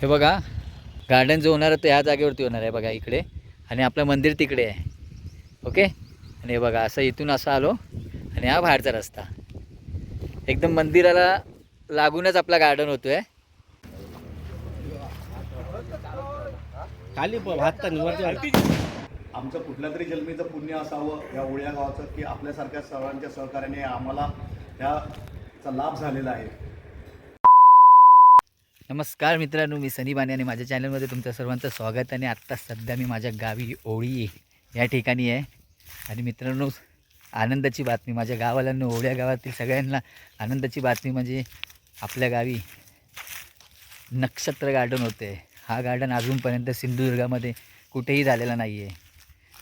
हे बघा गार्डन जो होणार आहे तो ह्या जागेवरती होणार आहे बघा इकडे. आणि आपलं मंदिर तिकडे आहे. ओके? आणि हे बघा असं इथून असं आलो आणि हा बाहेरचा रस्ता. एकदम मंदिराला लागूनच आपला गार्डन होतो आहे खाली भात वरती आमचं कुठल्या तरी जन्मीचं पुण्य असावं या ओळ्या गावाचं की आपल्यासारख्या सर्वांच्या सहकार्याने आम्हाला ह्याचा लाभ झालेला आहे. नमस्कार मित्रांनो मी सनी बाने आणि माझ्या चॅनलमध्ये तुमचं सर्वांचं स्वागत आणि आत्ता सध्या मी माझ्या गावी ओळी या ठिकाणी आहे. आणि मित्रांनो आनंदाची बातमी माझ्या गावाल्यांना ओढ्या गावातील सगळ्यांना आनंदाची बातमी म्हणजे आपल्या गावी नक्षत्र गार्डन होते. हा गार्डन अजूनपर्यंत सिंधुदुर्गामध्ये कुठेही झालेला नाही आहे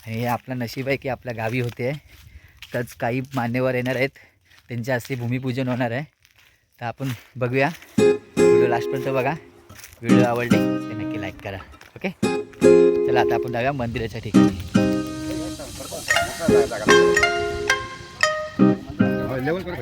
आणि हे आपलं नशीब आहे की आपल्या गावी होते. तरच काही मान्यवर येणार आहेत. त्यांच्या हस्ते भूमिपूजन होणार आहे. तर आपण बघूया. व्हिडिओ लास्टपर्यंत बघा. व्हिडिओ आवडले तर नक्की लाईक करा. ओके चला आता आपण जाऊया मंदिराच्या ठिकाणी. लेवल कर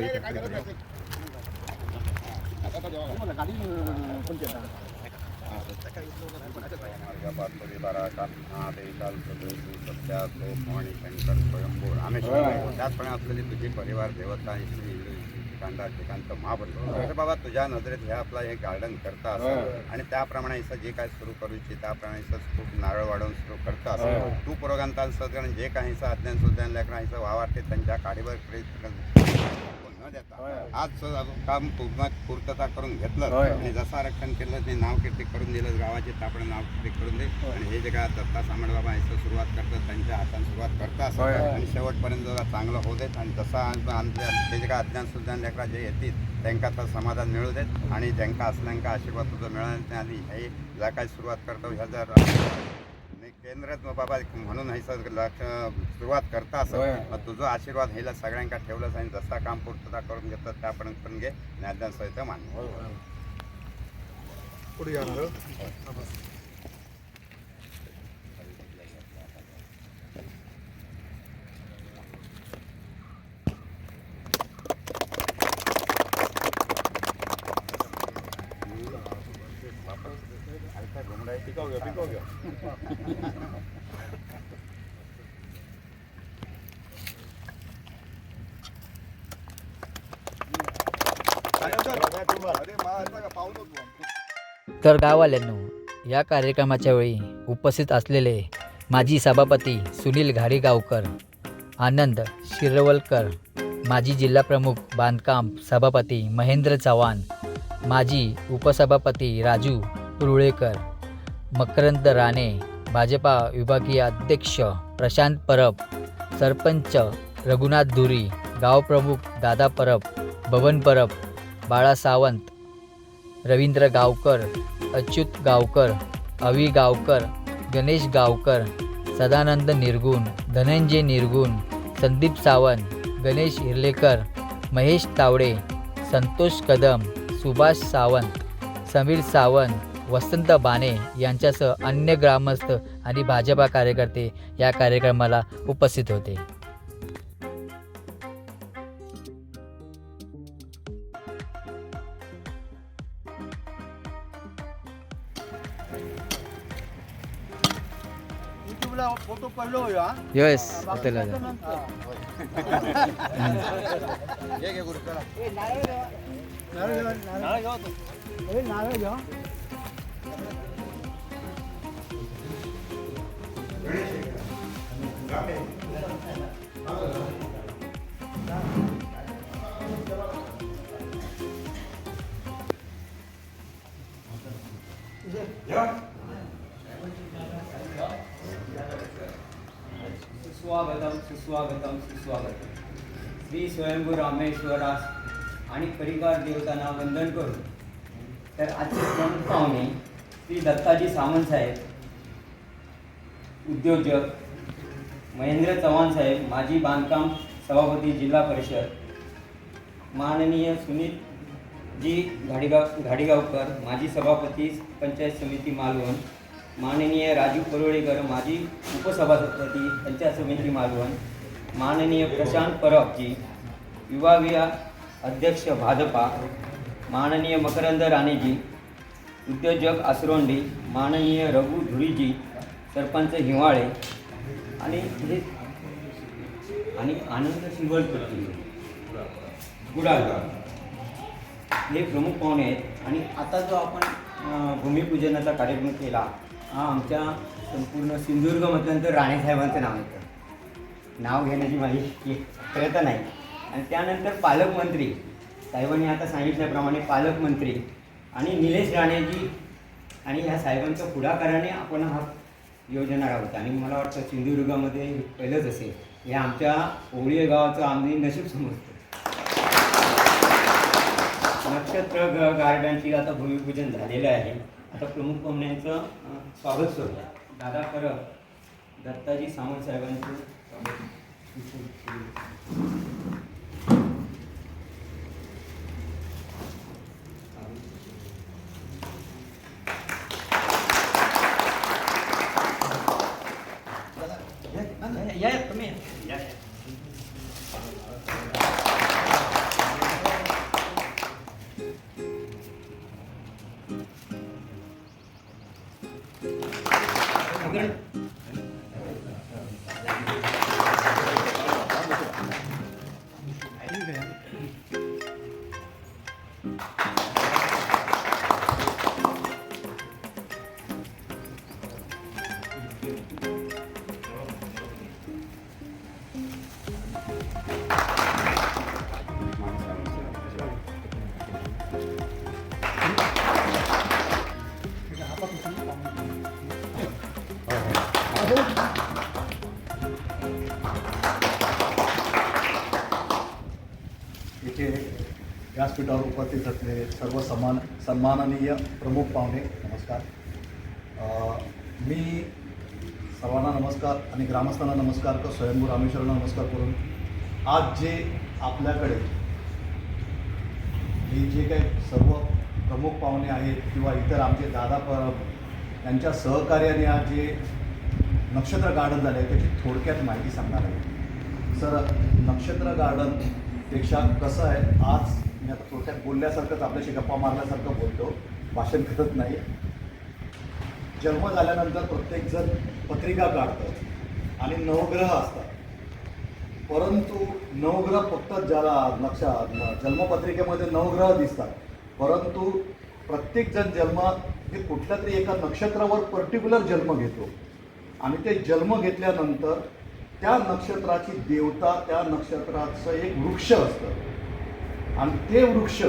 त्याचपणे असलेली तुझी परिवार देवता आणि श्री ठिकाणदार ठिकाणचं महाबळ. तर बाबा तुझ्या नजरेत हे आपला हे गार्डन करता असं आणि त्याप्रमाणे इथं जे काय सुरू करू इच्छित त्याप्रमाणे इथं खूप नारळ वाढवून सुरू करता असं. तू पुरोगांता सगळं जे काही इथं अज्ञान सुज्ञान लेकरं इथं वावरते त्यांच्या काडीवर न देता. आज स- काम पूर्ण पूर्तता करून घेतलं. आणि जसं आरक्षण केलं ते नाव कीर्ती करून दिलं गावाचे तापडे नाव कीर्ती करून दे आणि हे जे काय दत्ता सामड बाबा इथं सुरुवात करतात त्यांच्या हाताने सुरुवात करतात. आणि शेवटपर्यंत जरा चांगलं होऊ देत. आणि जसं आम- आमच्या ते जे काय अज्ञान सुज्ञान लेकरा जे येतील त्यांना तर समाधान मिळू देत. आणि ज्यांका असल्यांका आशीर्वाद तुझं मिळाल्या आधी हे ज्या काय सुरुवात करतो ह्या जर केंद्रात मग बाबा म्हणून हे सुरुवात करता असं. मग तुझं आशीर्वाद ह्याला सगळ्यांका ठेवलंच आणि जसा काम पूर्तता करून घेतात त्यापर्यंत पण घे ज्ञान सहित मान्य. तर गाववाल्यांनो या कार्यक्रमाच्या वेळी उपस्थित असलेले माजी सभापती सुनील घाडीगावकर आनंद शिरवलकर माजी जिल्हाप्रमुख बांधकाम सभापती महेंद्र चव्हाण माजी उपसभापती राजू रुळेकर मकरंद राणे भाजपा विभागीय अध्यक्ष प्रशांत परब सरपंच रघुनाथ धुरी गावप्रमुख दादा परब भवन परब बाळा सावंत रवींद्र गावकर अच्युत गावकर अवी गावकर गणेश गावकर सदानंद निर्गुण धनंजय निर्गुण संदीप सावंत गणेश हिरलेकर महेश तावडे संतोष कदम सुभाष सावंत समीर सावंत वसंत बाने यांच्यासह अन्य ग्रामस्थ आणि भाजपा कार्यकर्ते या कार्यक्रमाला उपस्थित होते. फोटो पडलो येस हॉटेल नारळ. ए, नारळ घ्या. सुस्वागतम सुस्वागतम. श्री स्वयंभू रामेश्वरास आणि परिवार देवतांना वंदन करू तर आजचे प्रमुख पाहुणे श्री दत्ताजी सावंत साहेब उद्योजक महेंद्र चव्हाण साहेब माजी बांधकाम सभापती जिल्हा परिषद माननीय सुनील जी घाडीगाव घाडीगावकर माजी सभापती पंचायत समिती मालवण माननीय राजू परोळेकर माजी उपसभापती पंचायत समिती मालवण माननीय प्रशांत परबजी विभागीय अध्यक्ष भाजपा माननीय मकरंद राणेजी उद्योजक आसरोंडी माननीय रघु धुरीजी सरपंच हिवाळे आणि हे आणि आनंद शिवलपट्टी गुडाळगाव. हे प्रमुख पाहुणे आहेत आणि आता जो आपण भूमिपूजनाचा कार्यक्रम केला हा आमच्या संपूर्ण सिंधुदुर्गमधलं तर राणेसाहेबांचं नाव येतं. नाव घेण्याची माझी प्रयत्न नाही. आणि त्यानंतर पालकमंत्री साहेबांनी आता सांगितल्याप्रमाणे पालकमंत्री आणि निलेश राणेजी आणि ह्या साहेबांच्या पुढाकाराने आपण हा योजना राबवतो. आणि मला वाटतं सिंधुदुर्गामध्ये हे पहिलंच असेल. हे आमच्या ओवळी गावाचं आम्ही नशीब समजतो. नक्षत्र ग- गार्डनची आता भूमिपूजन झालेलं आहे. आता प्रमुख पाहुण्यांचं स्वागत स्वागत आहे दादा परब दत्ताजी सावंत साहेबांचं स्वागत. या इथे व्यासपीठावर उपस्थित असलेले सर्व समान सन्माननीय प्रमुख पाहुणे नमस्कार. मी सर्वांना नमस्कार आणि ग्रामस्थांना नमस्कार तर स्वयंभू रामेश्वरांना नमस्कार करून. आज जे आपल्याकडे हे जे काही सर्व प्रमुख पाहुणे आहेत किंवा इतर आमचे दादा परब यांच्या सहकार्याने आज जे नक्षत्र गार्डन झालं आहे त्याची थोडक्यात माहिती सांगणार आहे. सर नक्षत्र गार्डनपेक्षा कसं आहे? आज मी आता थोडक्यात बोलल्यासारखंच आपल्याशी गप्पा मारल्यासारखं बोलतो भाषण करत नाही. जन्म झाल्यानंतर प्रत्येकजण पत्रिका काढतं आणि नवग्रह असतात. परंतु नवग्रह फक्त ज्याला लक्षा जन्मपत्रिकेमध्ये नवग्रह दिसतात. परंतु प्रत्येकजण जन्म हे कुठल्या तरी एका नक्षत्रावर पर्टिक्युलर जन्म घेतो. आणि ते जन्म घेतल्यानंतर त्या नक्षत्राची देवता त्या नक्षत्राचं एक वृक्ष असतं. आणि ते वृक्ष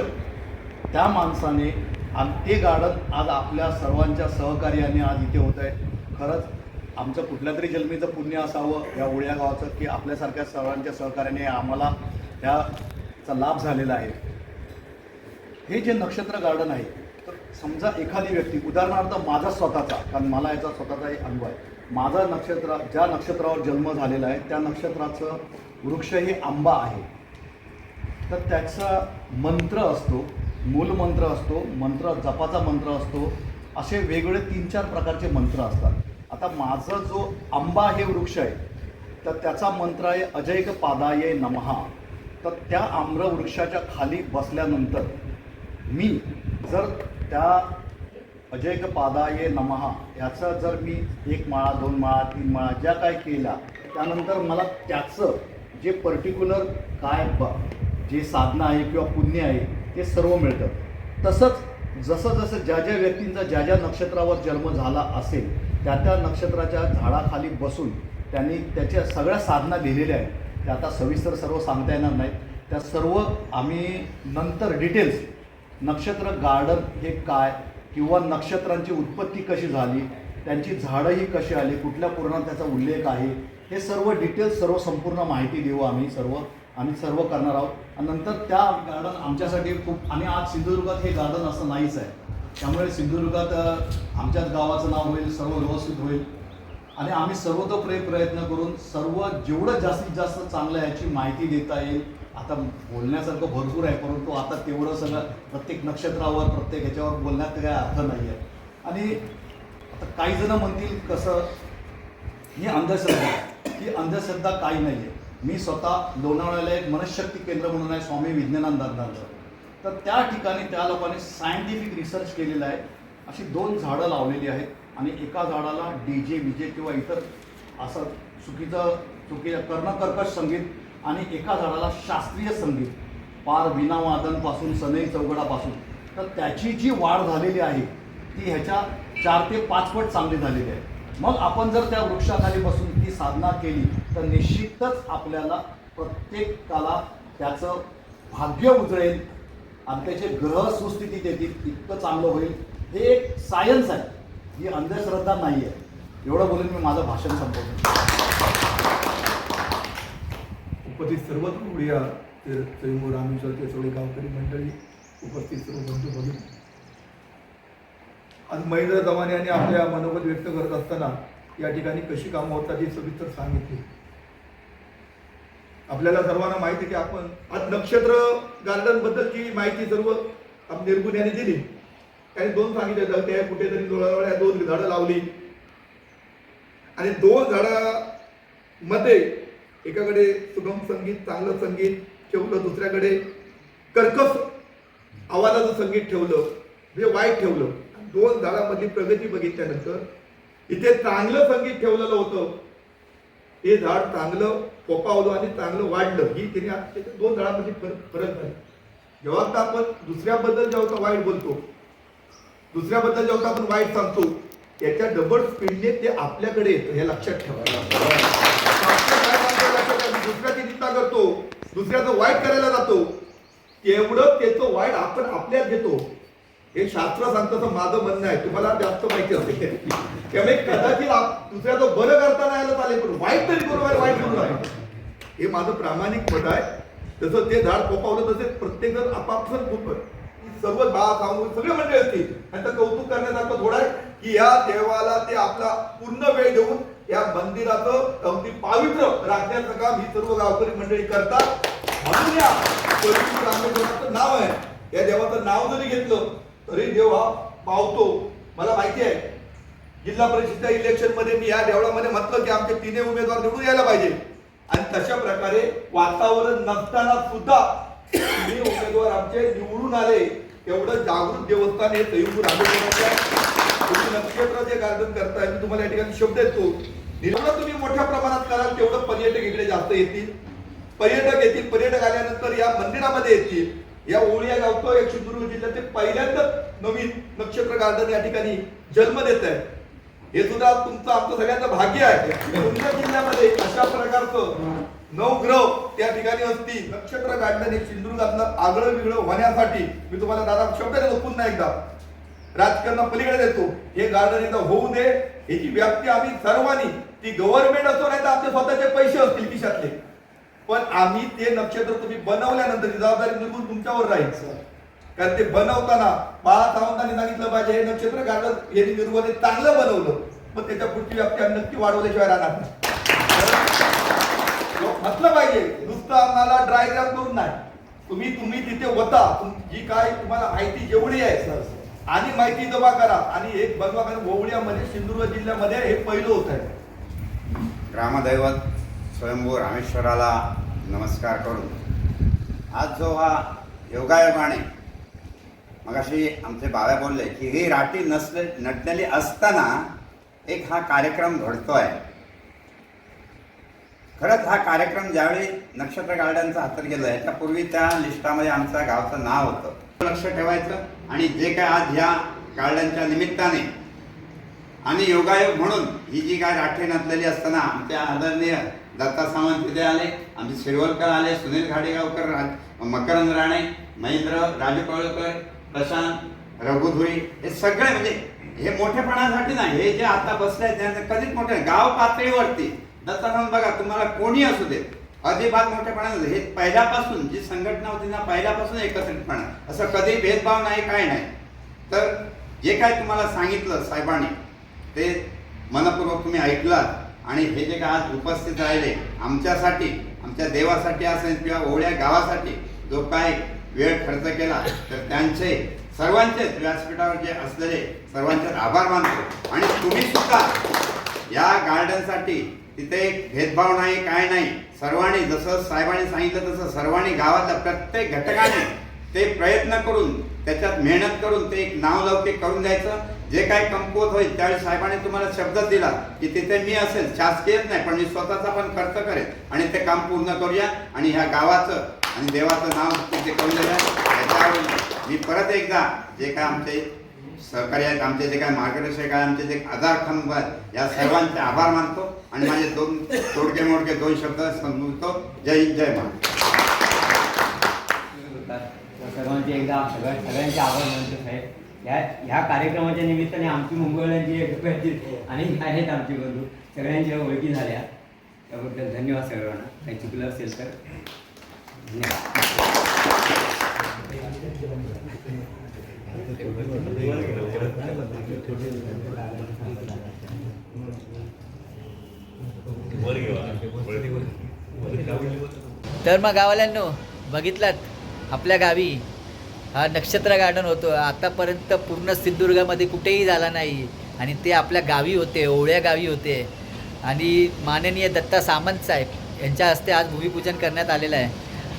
त्या माणसाने आणि ते गार्डन आज आपल्या सर्वांच्या सहकार्याने आज इथे होत आहे. खरंच आमचं कुठल्या तरी जन्मीचं पुण्य असावं या उळ्या गावाचं की आपल्यासारख्या सर्वांच्या सहकार्याने आम्हाला त्याचा लाभ झालेला आहे. हे जे नक्षत्र गार्डन आहे तर समजा एखादी व्यक्ती उदाहरणार्थ माझा स्वतःचा कारण मला याचा स्वतःचा एक अनुभव आहे. माझा नक्षत्र ज्या नक्षत्रावर जन्म झालेला आहे त्या नक्षत्राचं वृक्ष हे आंबा आहे. तर त्याचा मंत्र असतो मूलमंत्र असतो मंत्र जपाचा मंत्र असतो असे वेगवेगळे तीन चार प्रकारचे मंत्र असतात. आता माझा जो आंबा हे वृक्ष आहे तर त्याचा मंत्र आहे अजैक पादाये नमहा तर त्या आम्र वृक्षाच्या खाली बसल्यानंतर मी जर त्या अजैक पादाये नमहा याचा जर मी एक माळा दोन माळा तीन माळा ज्या काय केल्या त्यानंतर मला त्याचं जे पर्टिक्युलर काय ब जे साधना आहे किंवा पुण्य आहे ते सर्व मिळतं. तसंच जसं जसं ज्या ज्या व्यक्तींचा ज्या ज्या नक्षत्रावर जन्म झाला असेल त्या त्या नक्षत्राच्या झाडाखाली बसून त्यांनी त्याच्या सगळ्या साधना लिहिलेल्या आहेत. त्या आता सविस्तर सर्व सांगता येणार नाहीत. त्या सर्व आम्ही नंतर डिटेल्स नक्षत्र गार्डन हे काय किंवा नक्षत्रांची उत्पत्ती कशी झाली त्यांची झाडं ही कशी आली कुठल्या पुराणात त्याचा उल्लेख आहे हे सर्व डिटेल्स सर्व संपूर्ण माहिती देऊ आम्ही सर्व. आम्ही सर्व करणार आहोत. आणि नंतर त्या गार्डन आमच्यासाठी खूप आणि आज सिंधुदुर्गात हे गार्डन असं नाहीच आहे. त्यामुळे सिंधुदुर्गात आमच्याच गावाचं नाव होईल सर्व व्यवस्थित होईल. आणि आम्ही सर्वतोपरी प्रयत्न करून सर्व जेवढं जास्तीत जास्त चांगलं याची माहिती देता येईल आता बोलण्यासारखं भरपूर आहे परंतु आता तेवढं सगळं प्रत्येक नक्षत्रावर प्रत्येक ह्याच्यावर बोलण्यात काही अर्थ नाही आहे आणि आता काही जणं म्हणतील कसं ही अंधश्रद्धा ही अंधश्रद्धा काही नाही आहे मी स्वतः लोणावळ्याला एक मनशक्ती केंद्र म्हणून आहे स्वामी विज्ञानानंदांचं तर त्या ठिकाणी त्या लोकांनी सायंटिफिक रिसर्च केलेला आहे. अशी दोन झाडं लावलेली आहेत आणि एका झाडाला डी जे विजे किंवा इतर असं चुकीचं चुकीचं कर्णकर्कश संगीत आणि एका झाडाला शास्त्रीय संगीत पार विनावादनपासून सनई चौघडापासून तर त्याची जी वाढ झालेली आहे ती ह्याच्या चार ते पाचपट चांगली झालेली आहे. मग आपण जर त्या वृक्षाखाली बसून ती साधना केली तर निश्चितच आपल्याला प्रत्येकाला त्याचं भाग्य उजळेल. आणि त्याचे ग्रह सुस्थितीत येतील इतकं चांगलं होईल. हे एक सायन्स आहे. ही अंधश्रद्धा नाही आहे एवढं बोलून मी माझं भाषण संपवतो. उपस्थित सर्वच उडिया ते स्वयंभू रामेश्वर ते सगळे गावकरी मंडळी उपस्थित सर्व बंधू भगिनी आज महेंद्र चव्हाण यांनी आपल्या मनोगत व्यक्त करत असताना या ठिकाणी कशी कामं होतात हे सविस्तर सांगितले आपल्याला सर्वांना माहिती आहे की आपण आज नक्षत्र गार्डन बद्दलची माहिती सर्व निर्गुण यांनी दिली त्याने दोन सांगितले होतं ते कुठेतरी डोळ्यावळ्या दोन झाडं लावली आणि दोन झाडामध्ये एकाकडे सुगम संगीत चांगलं संगीत ठेवलं दुसऱ्याकडे कर्कश आवाजाचं संगीत ठेवलं म्हणजे वाईट ठेवलं. दोन झाडामधली प्रगती बघितल्यानंतर इथे चांगलं संगीत ठेवलेलं होतं. हे झाड चांगलं पोपावलं आणि चांगलं वाढलं. ही त्याने त्याच्या दोन झाडामध्ये फरक फरक झाला. जेव्हा आता आपण दुसऱ्याबद्दल जेव्हा वाईट बोलतो दुसऱ्याबद्दल जेव्हा आपण वाईट सांगतो त्याच्या डबल स्पीडने ते आपल्याकडे येतं हे लक्षात ठेवा आपलं काय सांगतो लक्षात ठेवा. दुसऱ्याची निंदा करतो दुसऱ्याचं वाईट करायला जातो. तेवढं त्याचं वाईट आपण आपल्यात घेतो. हे शास्त्र सांगतं माझं म्हणणं आहे. तुम्हाला जास्त माहिती असते त्यामुळे कदाचित आप- दुसऱ्याचं बरं करता नाही आलं चालेल पण वाईट तरी करू नये, वाईट करू आहे. हे माझं प्रामाणिक मत आहे. तसं ते झाड कोपावलं तसे प्रत्येक जण आपापसन खूप सर्व बा सांगून सगळे मंडळी असतील. आणि त्यांचं कौतुक करण्यासारखं थोडा आहे की या देवाला ते आपला पूर्ण वेळ देऊन या मंदिराचं अगदी पावित्र्य राखण्याचं काम ही सर्व गावकरी मंडळी करतात. म्हणून या रामेश्वराचं नाव आहे. या देवाचं नाव जरी घेतलं तरी देव हा पावतो. मला माहिती आहे जिल्हा परिषदच्या इलेक्शनमध्ये मी या देवळामध्ये म्हटलं की आमचे तिन्ही उमेदवार निवडून यायला पाहिजे. आणि तशा प्रकारे वातावरण नसताना सुद्धा तिन्ही उमेदवार आमचे निवडून आले. एवढं जागृत देवस्थान हे संयुक्त रामेश्वराचं आहे. तुम्ही नक्षत्र जे गार्डन करताय मी तुम्हाला या ठिकाणी शब्द देतो. जेवढं तुम्ही मोठ्या प्रमाणात कराल तेवढं पर्यटक इकडे जास्त येतील. पर्यटक येतील. पर्यटक आल्यानंतर या मंदिरामध्ये येतील. या ओळी या गावतो एक सिंधुदुर्ग जिल्ह्यात ते पहिल्यांदाच नवीन नक्षत्र गार्डन या ठिकाणी जन्म देत आहे. हे सुद्धा तुमचं आमचं सगळ्यांचं भाग्य आहे. तुमच्या जिल्ह्यामध्ये अशा प्रकारचं नवग्रह त्या ठिकाणी असतील. नक्षत्र गार्डन हे सिंधुदुर्गातलं आगळं वेगळं होण्यासाठी मी तुम्हाला दादा शब्द देतो पुन्हा एकदा. राजकारणा पलीकडे देतो हे गार्डन एकदा होऊ दे. याची व्याप्ती आम्ही सर्वांनी. ती गव्हर्नमेंट असो नाही तर आमचे स्वतःचे पैसे असतील खिशातले. पण आम्ही ते नक्षत्र तुम्ही बनवल्यानंतर जबाबदारी निघून तुमच्यावर राहील. कारण ते बनवताना बाळा सावंतांनी सांगितलं पाहिजे हे नक्षत्र गार्डन हे निर्वहन चांगलं बनवलं. पण त्याच्या पुढची व्याप्ती आम्ही नक्की वाढवल्याशिवाय राहणार नाही. म्हटलं पाहिजे नुसतं आम्हाला ड्रायग्राम करून नाही. तुम्ही तुम्ही तिथे होता. जी काय तुम्हाला माहिती जेवढी आहे आणि माहिती जमा करा. आणि एक बनवा कारण ओवळ्यामध्ये सिंधुदुर्ग जिल्ह्यामध्ये हे पहिलं होत. आहे ग्रामदैवत स्वयंभू रामेश्वराला नमस्कार करून. आज जो हा योगायोगाने मगाशी आमचे बाबा बोलले की ही राटी नसले नटलेली असताना एक हा कार्यक्रम घडतो आहे खरंच हा कार्यक्रम ज्यावेळी नक्षत्र गार्डनचा हातात गेला याच्यापूर्वी त्या लिस्टामध्ये आमच्या गावचं नाव होतं. लक्ष ठेवायचं आणि जे काय आज ह्या काळ्यांच्या निमित्ताने आणि योगायोग म्हणून ही जी काय राठी नटलेली असताना आमच्या आदरणीय दत्ता सावंत तिथे आले आमचे शिरवलकर आले सुनील घाडेगावकर राज मकरंद राणे महेंद्र राजू कवळकर प्रशांत रघुधुरी हे सगळे म्हणजे हे मोठेपणासाठी नाही हे जे आता बसले आहेत त्यांचे कधीच मोठे गाव पातळीवरती. दत्ता सावंत बघा तुम्हाला कोणी असू दे अजिबात मोठेपणा हे पहिल्यापासून जी संघटना होती ना पहिल्यापासून एकत्रितपणा. असं कधी भेदभाव नाही काय नाही. तर जे काय तुम्हाला सांगितलं साहेबांनी ते मनपूर्वक तुम्ही ऐकलात. आणि हे जे काय आज उपस्थित राहिले आमच्यासाठी आमच्या देवासाठी असेल किंवा ओवळ्या गावासाठी जो काय वेळ खर्च केला तर त्यांचे सर्वांचेच व्यासपीठावर जे असलेले सर्वांचे आभार मानतो. आणि तुम्ही सुद्धा या गार्डनसाठी तिथे एक भेदभाव नाही काय नाही. सर्वांनी जसं साहेबांनी सांगितलं तसं सर्वांनी गावातल्या प्रत्येक घटकाने ते प्रयत्न करून त्याच्यात मेहनत करून ते एक नाव लौकिक करून द्यायचं. जे काही कमकुवत होईल त्यावेळी साहेबांनी तुम्हाला शब्द दिला की तिथे मी असेल शासकीयच नाही पण मी स्वतःचा पण खर्च करेन आणि ते काम पूर्ण करूया आणि ह्या गावाचं आणि देवाचं नाव तिथे करून द्या त्याच्यावर मी परत एकदा जे काय आमचे सहकार्य आहेत आमचे जे काय मार्गदर्शक आहे आमचे जे आधार खंब आहेत या सर्वांचे आभार मानतो आणि माझे दोन तोडके मोडके दोन शब्द समजतो. जय हिंद जय महाराष्ट्र. सर्वांचे एकदा सगळ्या सगळ्यांचे आभार मानतो साहेब. ह्या ह्या कार्यक्रमाच्या निमित्ताने आमची मुंबईवाल्यांची एक अनेक आहेत आमचे बंधू. सगळ्यांच्या ओळखी झाल्या. त्याबद्दल धन्यवाद सर्वांना. काही चुकलं असेल तर धन्यवाद. तर मग गावाल्यांनो बघितलात आपल्या गावी हा नक्षत्र गार्डन होतो. आतापर्यंत पूर्ण सिंधुदुर्गामध्ये कुठेही झाला नाही. आणि ते आपल्या गावी होते ओवळ्या गावी होते. आणि माननीय दत्ता सामंत साहेब यांच्या हस्ते आज भूमिपूजन करण्यात आलेलं आहे.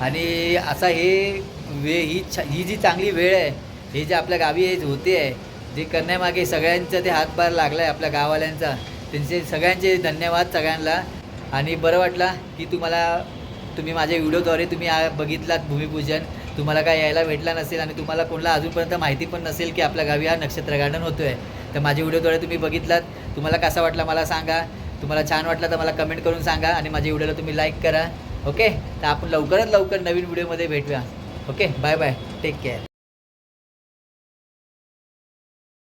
आणि असा हे वे ही छ ही जी चांगली वेळ आहे हे जे आपल्या गावी हे होते आहे जे करण्यामागे सगळ्यांचा ते हातभार लागला आहे आपल्या गाववाल्यांचा. त्यांचे सगळ्यांचे धन्यवाद सगळ्यांना. आणि बरं वाटला की तुम्हाला तुम्ही माझ्या व्हिडिओद्वारे तुम्ही आ- बघितलात भूमिपूजन. तुम्हाला काय यायला भेटला नसेल आणि तुम्हाला कोणाला अजूनपर्यंत माहिती पण नसेल की आपल्या गावी हा नक्षत्र गार्डन होतो आहे तर माझ्या व्हिडिओद्वारे तुम्ही बघितलात. तुम्हाला कसा वाटला मला सांगा. तुम्हाला छान वाटलं तर मला कमेंट करून सांगा आणि माझ्या व्हिडिओला तुम्ही लाईक करा. ओके? तर आपण लवकरात लवकर नवीन व्हिडिओमध्ये भेटूया. Okay? Bye bye. Take care.